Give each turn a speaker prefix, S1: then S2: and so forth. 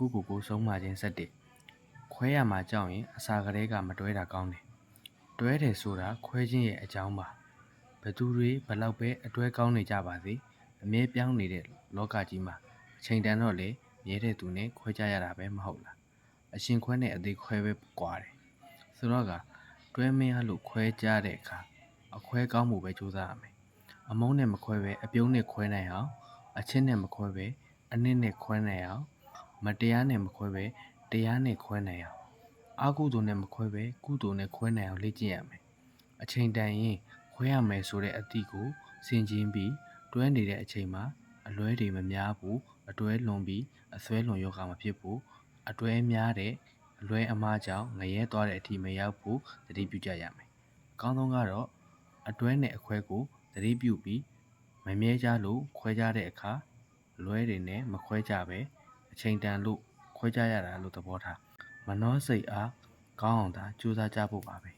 S1: ကိုကိုကိုဆုံးမခြင်းဆက်တဲ့ခွဲရမှာကြောက်ရင်အစာကလေးကမတွဲတာကောင်းတယ်တွဲတယ်ဆိုတာခွဲခြင်းရဲ့အကြောင်းပါဘသူတွေဘလောက်ပဲအတွဲကောင်းနေကြပါစေအမြဲပြောင်းနေတဲ့လောကကြီးမှာအချိန်တန်တော့လေမြဲတဲ့သူနဲ့ခွဲကြရတာပဲမဟုတ်လားအရှင်ခွဲနဲ့အသေးခွဲပဲကွာတယ်ဆိုတော့ကတွဲမင်းလို့ခွဲကြတဲ့အခါအခွဲကောင်းမှုပဲကြိုးစားရမယ်အမုန်းနဲ့မခွဲပဲအပြုံးနဲ့ခွဲနိုင်အောင်အချင်းနဲ့မခွဲပဲအနစ်နဲ့ခွဲနိုင်အောင် မတရားနဲ့မခွဲပဲတရားနဲ့ခွဲနိုင်အောင်အာကုသိုလ်နဲ့မခွဲပဲကုသိုလ်နဲ့ခွဲနိုင်အောင်လေ့ကျင့်ရမယ်အချိန်တန်ရင်ခွဲရမယ်ဆိုတဲ့အသည့်ကိုစင်ကျင်ပြီးတွဲနေတဲ့အချိန်မှာအလွဲတွေမများဘူးအတွဲလွန်ပြီးအစွဲလွန်ယောဂမဖြစ်ဘူးအတွဲများတဲ့အလွဲအမှားကြောင့်ငရဲသွားတဲ့အထိမရောက်ဘူးသတိပြုကြရမယ်အကောင်းဆုံးကတော့အတွဲနဲ့အခွဲကိုသတိပြုပြီးမမြဲကြလို့ခွဲကြတဲ့အခါလွဲတွေနဲ့မခွဲကြပဲ အချိန်တန်လို့ခွဲကြရတာလို့သဘောထားမနှောစိတ်အားကောင်းအောင်သာကြိုးစားကြဖို့ပါပဲ